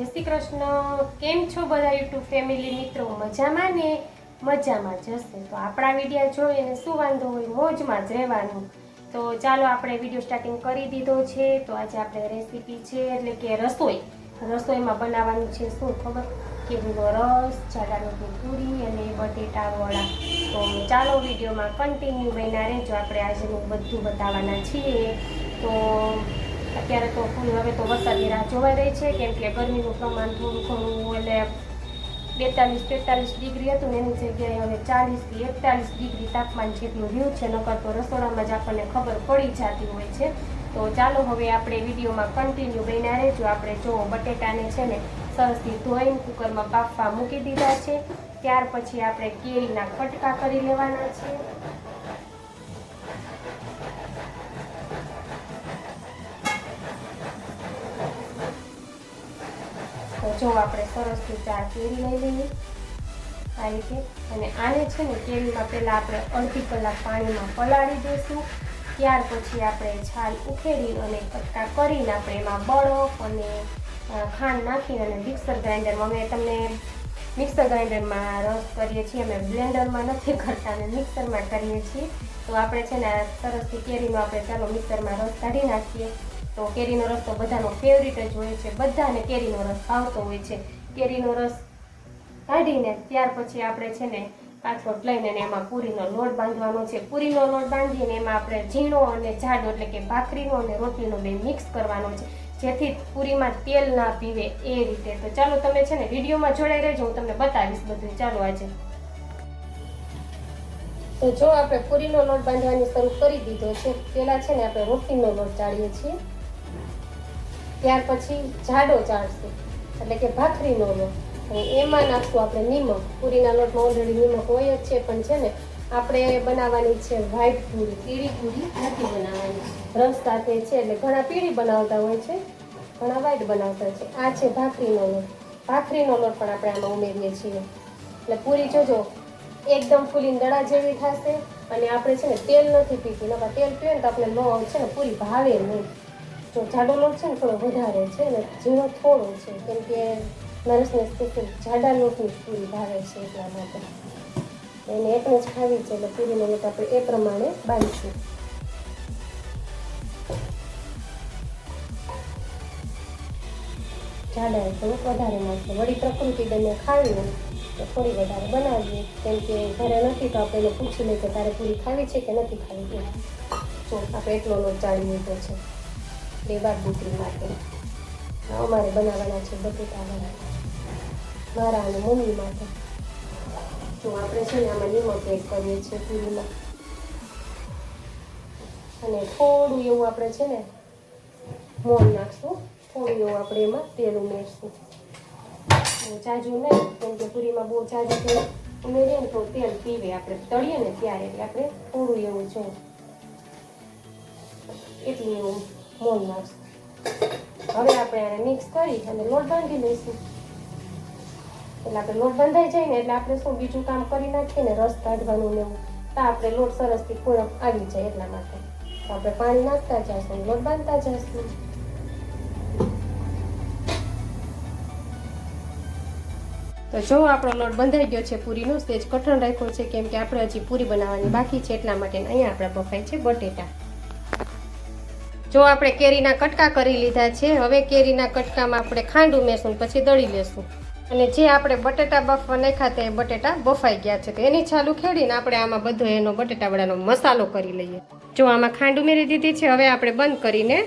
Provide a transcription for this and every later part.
જય શ્રી કૃષ્ણ. કેમ છો બધા યુટ્યુબ ફેમિલી મિત્રો? મજામાં ને? મજામાં જશે તો આપણા વિડીયા જોઈને શું વાંધો હોય મોજમાં જ રહેવાનું. તો ચાલો આપણે વીડિયો સ્ટાર્ટિંગ કરી દીધો છે. તો આજે આપણે રેસીપી છે, એટલે કે રસોઈ. રસોઈમાં બનાવવાનું છે શું ખબર? કેરીનો રસ ચાડાની પૂરી અને બટેટાવાળા તો ચાલો વિડીયોમાં કન્ટિન્યુ બન્યા રહેજો. આપણે આજનું બધું બતાવવાના છીએ. તો અત્યારે તો ફૂલ હવે તો વરસાદની રાહ જોવાઈ રહી છે, કેમ કે ગરમીનું પ્રમાણ થોડું ઘણું એટલે બેતાલીસ, તેતાલીસ ડિગ્રી હતું એની જગ્યાએ હવે ચાલીસથી એકતાલીસ ડિગ્રી તાપમાન જેટલું રહ્યું છે, નકર તો રસોડામાં જ આપણને ખબર પડી જતી હોય છે. તો ચાલો હવે આપણે વિડીયોમાં કન્ટિન્યુ બન્યા રહેજો. આપણે જો બટેટાને છે ને સરસથી ધોઈને કુકરમાં બાફવા મૂકી દીધા છે. ત્યાર પછી આપણે કેરીના કટકા કરી લેવાના છે. જો આપણે સરસથી ચાર કેરી લઈ લઈએ આ રીતે. અને આને છે ને કેરીમાં પહેલાં આપણે અડધી કલાક પાણીમાં પલાળી દઈશું. ત્યાર પછી આપણે છાલ ઉખેડી અને કટકા કરીને આપણે એમાં બળફ અને ખાંડ નાખીને અને મિક્સર ગ્રાઇન્ડરમાં અમે તમને મિક્સર ગ્રાઇન્ડરમાં રસ કરીએ છીએ, અમે બ્લેન્ડરમાં નથી કરતા અને મિક્સરમાં કરીએ છીએ. તો આપણે છે ને સરસથી કેરીનો આપણે ચાલો મિક્સરમાં રસ કાઢી નાખીએ. તો કેરીનો રસ તો બધાનો ફેવરિટ જ હોય છે. બધાને કેરીનો રસ ભાવતો હોય છે. કેરીનો રસ કાઢીને ત્યાર પછી આપણે છે ને પાછળ લઈને એમાં પૂરીનો લોટ બાંધવાનો છે. પૂરીનો લોટ બાંધીને એમાં આપણે ઝીણો અને જાડો એટલે કે ભાખરીનો અને રોટલીનો બે મિક્સ કરવાનો છે. જેથી પૂરીમાં તેલ ના પીવે એ રીતે. તો ચાલો તમે છે ને વિડીયોમાં જોડાઈ રહેજો. હું તમને બતાવીશ બધું. ચાલો આજે. તો જો આપણે પૂરીનો લોટ બાંધવાની શરૂ કરી દીધો છે. પહેલાં છે ને આપણે રોટલીનો લોટ ચાળીએ છીએ. ત્યાર પછી જાડો ચાળશું એટલે કે ભાખરીનો લોટ અને એમાં નાખશું આપણે નિમક. પૂરીના લોટમાં ઓલરેડી નિમક હોય જ છે પણ છે ને આપણે બનાવવાની છે વ્હાઈટ પૂરી. પીળી પૂરી નથી બનાવવાની. રસ સાથે છે એટલે ઘણા પીળી બનાવતા હોય છે ઘણા વ્હાઈટ બનાવતા છે. આ છે ભાખરીનો લોટ. ભાખરીનો લોટ પણ આપણે આમાં ઉમેરીએ છીએ. એટલે પૂરી જોજો એકદમ ફૂલી દડા જેવી થશે. અને આપણે છે ને તેલ નથી પીતી. નકર તેલ પીએ ને તો આપણે લો છે ને પૂરી ભાવે નહીં. જો જાડો છે ને થોડો વધારે છે અને ઝીણો થોડો છે, કેમ કે નરેશને સ્પેશિયલ જાડા લોટની પૂરી ભાવે છે એટલા માટે. એને એકને જ ખાવી છે એટલે પૂરીને લોટ આપણે એ પ્રમાણે બાંધીશું. જાડા થોડુંક વધારે મળશે વળી પ્રકૃતિ બંને ખાવી હોય તો થોડી વધારે બનાવીએ. કેમ કે ઘરે નથી તો આપણે પૂછી લઈએ કે તારે પૂરી ખાવી છે કે નથી ખાવી. જો આપણે એટલો લોટ ચાળી લીધો છે. બે બાર દીકરી માટે. અમારે બનાવવાના છે બટેટા મારા અને મમ્મી માટે. જો આપણે છે ને આમાં નિમક એડ કરીએ છીએ પૂરીમાં. અને થોડું એવું આપણે છે ને મોન નાખશું. થોડું એવું આપણે એમાં તેલ ઉમેરશું. બહુ જાજુ નહીં, કેમ કે પૂરીમાં બહુ જાજુ તેલ ઉમેરીએ ને તો તેલ પીવે આપણે. તળીએ ને ત્યારે આપણે થોડું એવું જો એટલું એવું મોણ નાખશું હવે આપણે આને મિક્સ કરી અને લોટ બાંધી લઈશું. એટલે આપણે લોટ બંધાઈ જાય ને એટલે આપણે શું, બીજું કામ કરી નાખીએ ને રસ કાઢવાનું ને તો આપણે લોટ સરસથી પૂરો આવી જાય એટલા માટે. તો આપણે પાણી નાખતા જઈશું લોટ બાંધતા જઈશું. તો જો આપણો લોટ બંધાઈ ગયો છે પૂરીનો સ્ટેજ કઠણ રાખ્યો છે, કેમ કે આપણે હજી પૂરી બનાવવાની બાકી છે એટલા માટે અહીંયા આપણે બફાય છે બટેટા. જો આપણે કેરીના કટકા કરી લીધા છે, હવે કેરીના કટકામાં આપણે ખાંડ ઉમેરશું પછી દળી લેશું. અને જે આપણે બટેટા બફવા નાખ્યા તે બટેટા બફાઈ ગયા છે. તો એની છાલ ઉખેડીને આપણે આમાં બધો એનો બટેટાવડાનો મસાલો કરી લઈએ. જો આમાં ખાંડ ઉમેરી દીધી છે, હવે આપણે બંધ કરીને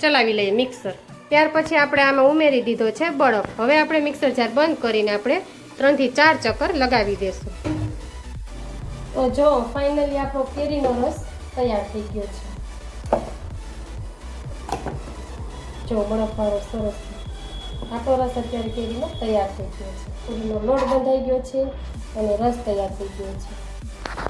ચલાવી લઈએ મિક્સર. ત્યાર પછી આપણે આમાં ઉમેરી દીધો છે બળફ હવે આપણે મિક્સર જાર બંધ કરીને આપણે ત્રણથી ચાર ચક્કર લગાવી દઈશું તો જો, ફાઇનલી આપણો કેરીનો રસ તૈયાર થઈ ગયો છે. જો બરફવાળો સરસ આટો રસ અત્યારે કેરીનો તૈયાર થઈ ગયો છે. પૂરીનો લોટ બંધાઈ ગયો છે અને રસ તૈયાર થઈ ગયો છે.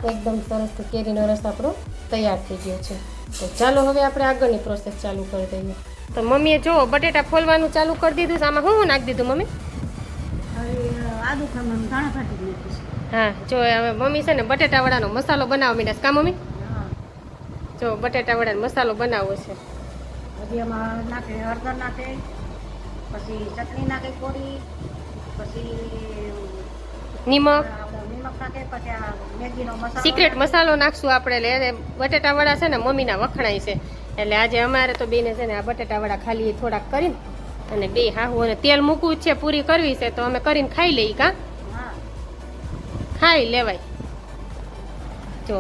એકદમ સરસ કેરીનો રસ આપણો તૈયાર થઈ ગયો છે. તો ચાલો હવે આપણે આગળની પ્રોસેસ ચાલુ કરી દઈએ. તો મમ્મીએ જો બટેટા ફોલવાનું ચાલુ કરી દીધું છે. આમાં શું શું નાખી દીધું મમ્મી? હા જો હવે મમ્મી છે ને બટેટાવડાનો મસાલો બનાવવા મીડા છે. કા મમ્મી? હા. જો બટેટાવડાનો મસાલો બનાવવો છે. હજી નાખે હળદર નાખે પછી ચટણી નાખે કોરી પછી નિમક. નિમક નાખે પછી આ મેગીનો મસાલો સિક્રેટ મસાલો નાખશું આપણે એટલે બટેટા વડા છે ને મમ્મીના વખણાય છે. એટલે આજે અમારે તો બેને છે ને આ બટેટા વડા ખાલી થોડાક કરીને અને બે હાહુ અને તેલ મૂકવું છે પૂરી કરવી છે તો અમે કરીને ખાઈ લઈએ કા? ખાઈ લેવાય. જો.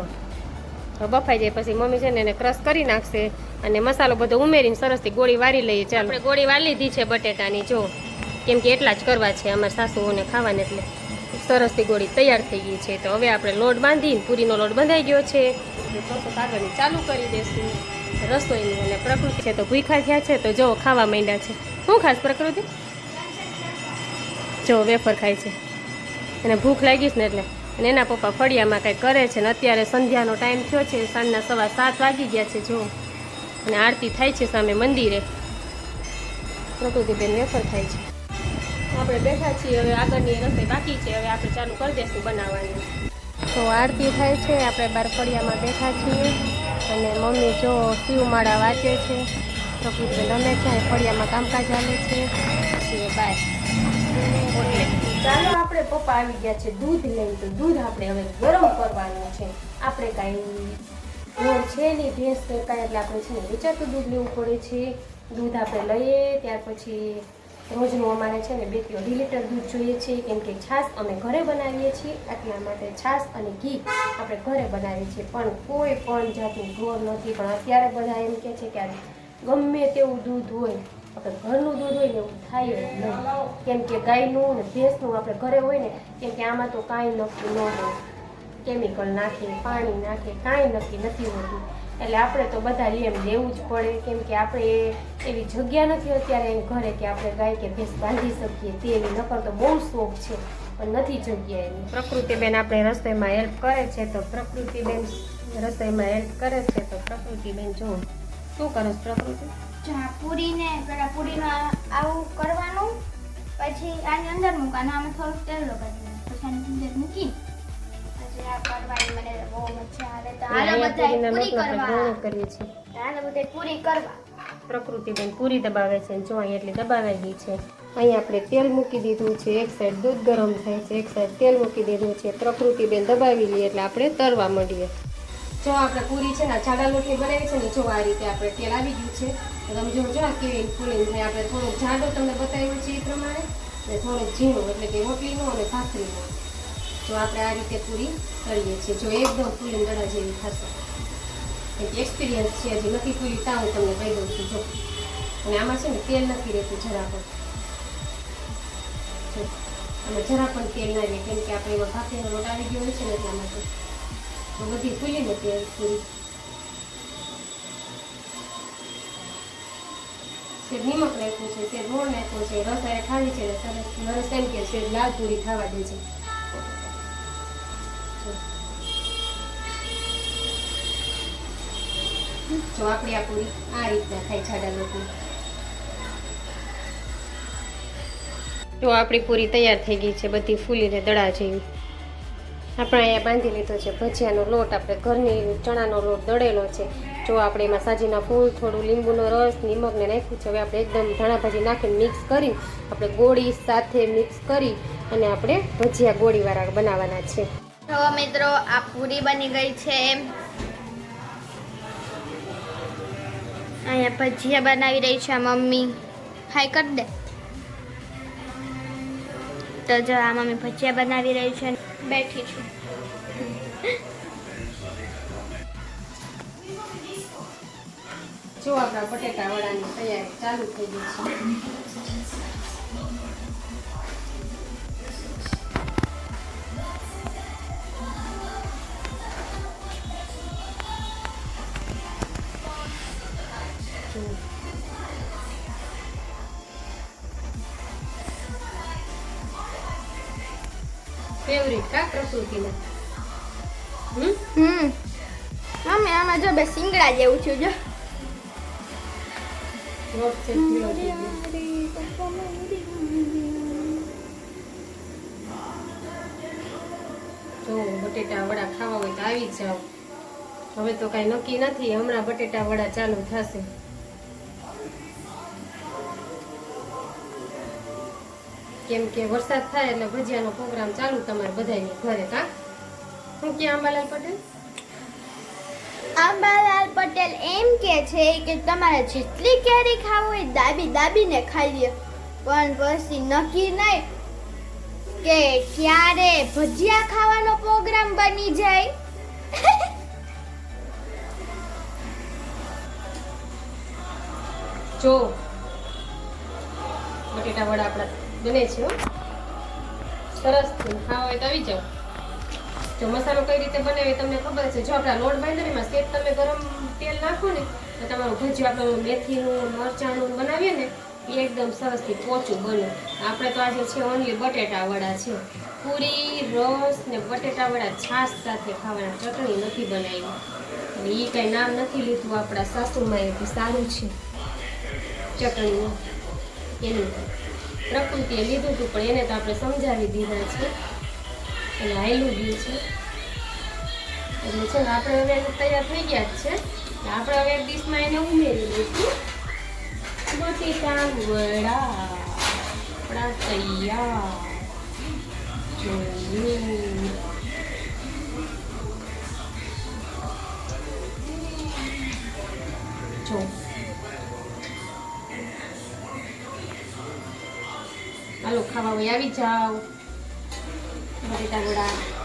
બફાઈ જાય, પછી મમ્મી છે ને એને ક્રશ કરી નાખશે અને મસાલો બધો ઉમેરીને સરસથી ગોળી વારી લઈએ. ચાલો. આપણે ગોળી વાળી લીધી છે બટેટાની, જો. કેમ કે એટલા જ કરવા છે અમારા સાસુઓને ખાવાને એટલે. સરસથી ગોળી તૈયાર થઈ ગઈ છે. તો હવે આપણે લોટ બાંધીને પૂરીનો લોટ બંધાઈ ગયો છે. આગળની ચાલુ કરી દઈશું રસોઈની અને પ્રકૃતિ છે તો ભૂખા થયા છે તો જો ખાવા માંડ્યા છે. શું ખાસ પ્રકૃતિ? જો વેફર ખાય છે. અને ભૂખ લાગીશ ને એટલે. અને એના પપ્પા ફળિયામાં કંઈ કરે છે ને અત્યારે સંધ્યાનો ટાઈમ થયો છે, સાંજના સવા સાત વાગી ગયા છે, જો. અને આરતી થાય છે સામે મંદિરે. પ્રકૃતિબેન વેફર થાય છે. આપણે બેઠા છીએ, હવે આગળની રસોઈ બાકી છે, હવે આપણે ચાલુ કરી દઈશું બનાવવાની. તો આરતી થાય છે, આપણે બાર ફળિયામાં બેઠા છીએ. અને મમ્મી જો શિવમાળા વાંચે છે. પ્રકૃતિબેન રમે છે ફળિયામાં કામકાજ ચાલે છે. બાય ચાલો આપણે પપ્પા આવી ગયા છે દૂધ લઈ તો દૂધ આપણે હવે ગરમ કરવાનું છે. આપણે કાંઈ ઢોર છે નહીં ભેંસ કે કાંઈ, એટલે આપણે છે ને વેચાતું દૂધ લેવું પડે છે. દૂધ આપણે લઈએ, ત્યાર પછી રોજનું અમારે છે ને બેથી અઢી લીટર દૂધ જોઈએ છે. કેમ કે છાશ અમે ઘરે બનાવીએ છીએ એટલા માટે છાશ અને ઘી આપણે ઘરે બનાવીએ છીએ. પણ કોઈ પણ જાતની ઢોર નથી, પણ અત્યારે બધા એમ કહે છે કે ગમે તેવું દૂધ હોય આપણે ઘરનું દૂધ હોય ને એવું થાય નહીં. કેમ કે ગાયનું ને ભેંસનું આપણે ઘરે હોય ને, કેમ કે આમાં તો કાંઈ નક્કી ન હોય. કેમિકલ નાખે પાણી નાખે કાંઈ નક્કી નથી હોતું. એટલે આપણે તો બધા એમ લેવું જ પડે. કેમ કે આપણે એવી જગ્યા નથી અત્યારે એમ ઘરે કે આપણે ગાય કે ભેંસ બાંધી શકીએ તેવી નકર તો બહુ શોખ છે, પણ નથી જગ્યા એની. પ્રકૃતિબેન આપણે રસોઈમાં હેલ્પ કરે છે તો પ્રકૃતિબેન રસોઈમાં હેલ્પ કરે છે તો પ્રકૃતિબેન જો, શું કરો પ્રકૃતિ? પૂરીને પેલા પૂરીમાં આવું કરવાનું પછી આની અંદર મૂકવાનું. આમાં થોડુંક તેલ લગાડવાનું પછી આની અંદર મૂકી પછી આ કરવાની મને બહુ મજા આવે. તો હાલો અહીંયા બધાય પૂરીના લોટનો આપણે ગૌણ પૂરી કરવા કરીએ છીએ. હાલો બધાય પૂરી કરવા. પ્રકૃતિબેન પૂરી દબાવે છે જો અહીં એટલી દબાવાઈ ગઈ છે. અહીંયા આપણે તેલ મૂકી દીધું છે. એક સાઈડ દૂધ ગરમ થાય છે એક સાઈડ તેલ મૂકી દીધું છે. પ્રકૃતિબેન દબાવી લઈએ એટલે આપણે તરવા માંડીએ. જો આપણે પૂરી છે ને જાડા લોટની બનાવી છે ને, જો આ રીતે આપણે તેલ આવી ગયું છે તમે જો જો આ કેવી ફૂલિંગ થાય આપણે થોડુંક જાડો તમને બતાવ્યું છે એ પ્રમાણે અને થોડુંક ઝીણું, એટલે કે રોટલીનું અને ભાખરીનું. જો આપણે આ રીતે પૂરી કરીએ છીએ, જો એકદમ ફૂલિંગ ગળા જેવી થશે. એક એક્સપિરિયન્સ છે, હજી નથી પૂરી તા હું તમને કહી દઉં છું, જો. અને આમાં છે ને તેલ નથી રહેતું જરા પણ. આમાં જરા પણ તેલ ના રહે, કેમ કે આપણે એમાં ભાખરીનો લોટ આવી ગયો હોય છે ને એટલા માટે. તો બધી શેર નિમક નાખ્યું છે તે મોણ નાખ્યું છે રસ અરે ખાવી છે સરસ નરસ એમ કે છે લાલ પૂરી ખાવા દે છે જો. આપણી આ પૂરી આ રીતના થાય જાડા લોકો જો આપણી પૂરી તૈયાર થઈ ગઈ છે, બધી ફૂલીને દડા જેવી. આપણે અહીંયા બાંધી લીધો છે, ભજીયાનો લોટ, આપણે ઘરની ચણાનો લોટ દળેલો છે. જો આપણે એમાં સાજીના ફૂલ, થોડું લીંબુનો રસ, નિમકને નાખ્યું છે, હવે આપણે એકદમ ધાણા ભાજી નાખીને મિક્સ કરી, આપણે ગોળી સાથે મિક્સ કરી અને આપણે ભજીયા ગોળીવાળા બનાવવાના છે. તો મિત્રો, આ પૂરી બની ગઈ છે. અહીંયા ભજીયા બનાવી રહી છે મમ્મી. હાય, કરી દે. તો જો આ મમ્મી ભજીયા બનાવી રહી છે. બેઠી છું. જો આપણા બટેટા વડાની તૈયારી ચાલુ થઈ ગઈ છે. ફેવરિટ કા પ્રકૃતિના? હમ? હમ. મમ્મી આમાં જો બે સિંગડા જેવું છું. જો બટેટા વડા ખાવા હોય તો આવી જ જાઓ. હવે તો કાંઈ નક્કી નથી. હમણાં બટેટા વડા ચાલુ થશે. કેમ કે વરસાદ થાય એટલે ભજીયાનો પ્રોગ્રામ ચાલુ તમારે બધાની ઘરે કા? શું કે આંબાલાલ પટેલ? આંબાલાલ પટેલ એમ કે છે કે તમારે જેટલી કેરી ખાવી હોય દાબી દાબીને ખાઈ લે. પણ પછી નક્કી નહીં કે ક્યારે ભજીયા ખાવાનો પ્રોગ્રામ બની જાય. જો બટેટા વડા આપણા બને છે, હો. સરસ ખાવા હોય તો આવી જાઓ. જો મસાલો કઈ રીતે બનાવે તમને ખબર છે. જો આપણા લોટ બાંધણીમાં એમાં તમે ગરમ તેલ નાખો ને, તો તમારું ભજીયું આપણે મેથીનું, મરચાંનું બનાવીએ ને, એ એકદમ સરસથી પોચું બને. આપણે તો આજે છે ઓનલી બટેટાવડા છે. પૂરી, રસ ને બટેટાવડા છાશ સાથે ખાવાના ચટણી નથી બનાવી. એટલે એ કાંઈ નામ નથી લીધું આપણા સાસુમાં એ સારું છે. ચટણીનું. એનું. પ્રકૃતિએ લીધું હતું, પણ એને તો આપણે સમજાવી દીધા છે. એટલે હાયલું ગયું છે. એટલે છે ને આપણે હવે તૈયાર થઈ ગયા જ છે. આપણે હવે એક ડીશમાં એને ઉમેરી દઈશું. બટેટા, વડા, આપણા તૈયાર. જોયું હાલો ખાવા આવી જાઓ. બટેટા વડા.